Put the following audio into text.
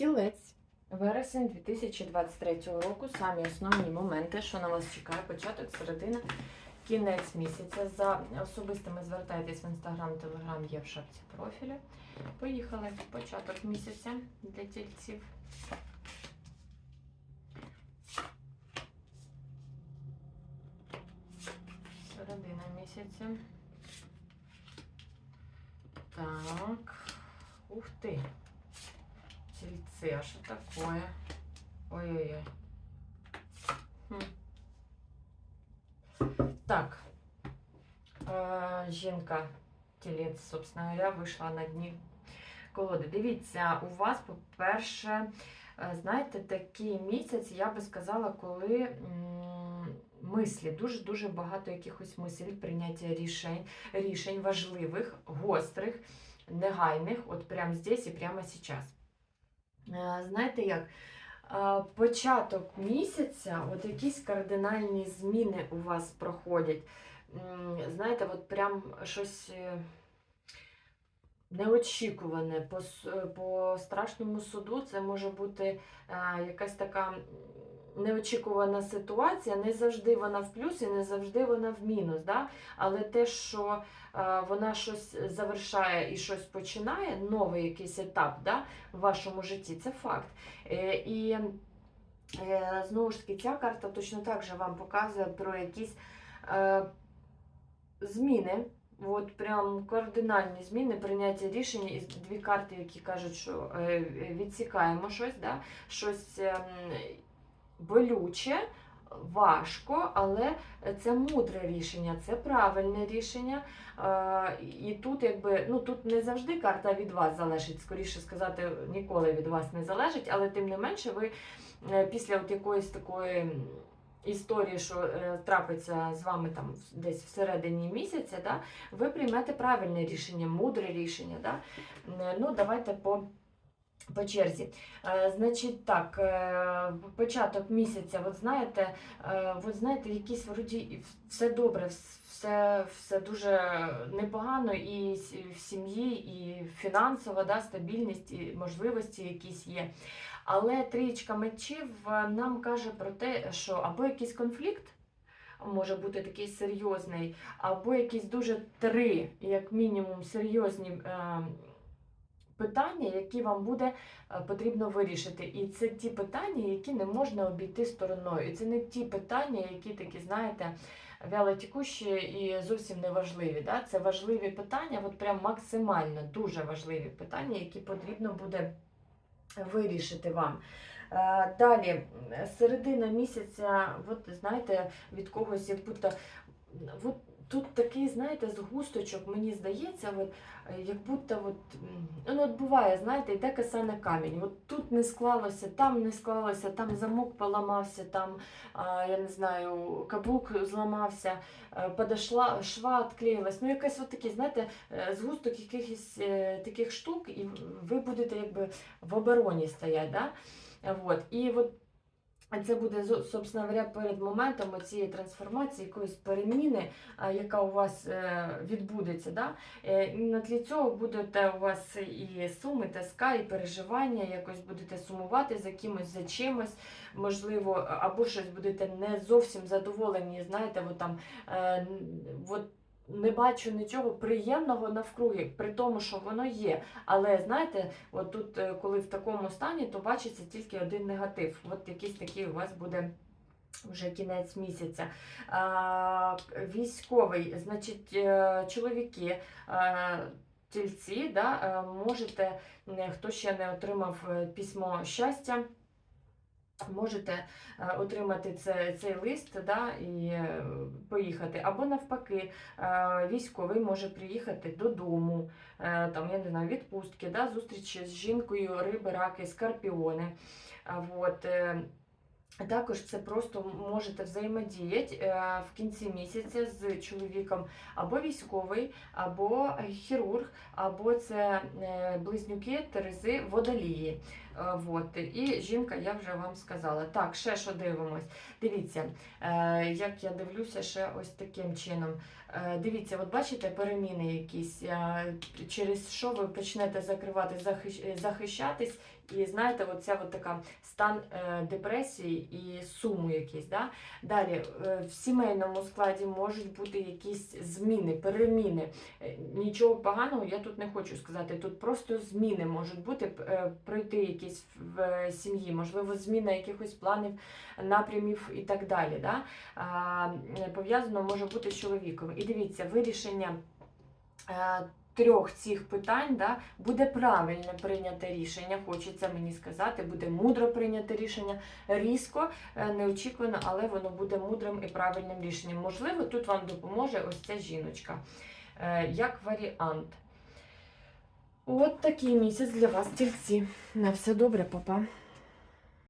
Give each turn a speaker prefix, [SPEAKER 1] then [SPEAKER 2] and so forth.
[SPEAKER 1] Тілець. Вересень 2023 року. Самі основні моменти, що на вас чекає, початок, середина, кінець місяця. За особистими звертайтесь в інстаграм, телеграм є в шапці профілю. Поїхали. Початок місяця для тільців. Середина місяця. Так. Ух ты. Тельцы, а что такое? Ой-ой-ой. Хм. Так. Е, жінка, тілець, собственно говоря, вийшла на дні колоди. Дивіться, у вас, по-перше, е, знаєте, такий місяць, я би сказала, коли мислі, дуже-дуже багато якихось мислів, прийняття рішень, рішень важливих, гострих негайних, от прямо здесь і прямо сейчас. Е, Знаєте як? Е, Початок місяця, от якісь кардинальні зміни у вас проходять. Знаєте, от прям щось е, неочікуване. По, е, по страшному суду це може бути е, якась така неочікувана ситуація. Не завжди вона в плюс і не завжди вона в мінус. Да? Але те, що е, вона щось завершає і щось починає, новий якийсь етап да, в вашому житті, це факт. І знову ж таки, ця карта точно так же вам показує про якісь зміни. От прям кардинальні зміни, прийняття рішення і дві карти, які кажуть, що е, відсікаємо щось, да? щось ем, болюче, важко, але це мудре рішення, це правильне рішення. Е, І тут, якби, ну тут не завжди карта від вас залежить, скоріше сказати, ніколи від вас не залежить, але тим не менше, ви е, після от якоїсь такої історії, що е, трапиться з вами там десь всередині місяця, да, ви приймете правильне рішення, мудре рішення. Да? Ну, давайте по. По черзі. Е, значить, так, е, початок місяця, от знаєте, е, от знаєте, якісь вроді все добре, все, все дуже непогано і в сім'ї, і фінансова да, стабільність, і можливості якісь є. Але трієчка мечів нам каже про те, що або якийсь конфлікт. Може бути такий серйозний, або якісь дуже три, як мінімум, серйозні питання, які вам буде е, потрібно вирішити. І це ті питання, які не можна обійти стороною. І це не ті питання, які такі, знаєте, вялотікущі і зовсім не важливі. Да? Це важливі питання, от прям максимально дуже важливі питання, які потрібно буде вирішити вам. Е, Далі, середина місяця, от знаєте, від когось як будто. От тут такий, знаєте, згусточок, мені здається, от, е, як будто от, ну, от буває, знаєте, йде коса на камінь. От тут не склалося, там не склалося, там замок поламався, там, а, я не знаю, каблук зламався, е, подошла, шва відклеїлась. Ну, якась от такі, знаєте, е, згусток якихось таких штук, і ви будете якби в обороні стоять. Да? Вот. І от це буде, собственно говоря, перед моментом цієї трансформації, якоїсь переміни, яка у вас е, відбудеться. Да? І на тлі цього будете у вас і суми, тоска, і переживання, якось будете сумувати за кимось, за чимось, можливо, або щось будете не зовсім задоволені, знаєте, от там, е, от, не бачу нічого приємного навкруги, при тому, що воно є. Але знаєте, от тут, е, коли в такому стані, то бачиться тільки один негатив. От якийсь такий у вас буде. Вже кінець місяця. Військовий, значить, е, чоловіки, е, тільці, да, можете, хто ще не отримав письмо щастя, можете е, отримати це, цей лист да, і е, поїхати. Або навпаки, е, військовий може приїхати додому, там, я не знаю, відпустки, да, зустріч з жінкою, риби, раки, скорпіони. Е, Також це просто можете взаємодіяти е, в кінці місяця з чоловіком або військовий, або хірург, або це е, близнюки Терези водолії. Е, Вот. І жінка, я вже вам сказала. Так, ще що дивимось. Дивіться, як я дивлюся, ще ось таким чином. Дивіться, от бачите переміни якісь, через що ви почнете закривати, захищатись І знаєте, оця от така стан е, депресії і суму якийсь. Да? Далі е, в сімейному складі можуть бути якісь зміни, переміни. Е, Нічого поганого я тут не хочу сказати. Тут просто зміни можуть бути, пройти якісь в сім'ї, можливо, зміна якихось планів, напрямів і так далі. Да? Пов'язано може бути з чоловіком. І дивіться, вирішення. Трьох цих питань да, буде правильне прийняте рішення, хочеться мені сказати, буде мудро прийняте рішення, різко, е, неочікувано, але воно буде мудрим і правильним рішенням. Можливо, тут вам допоможе ось ця жіночка, е, як варіант. От такий місяць для вас, тільці. На все добре, папа.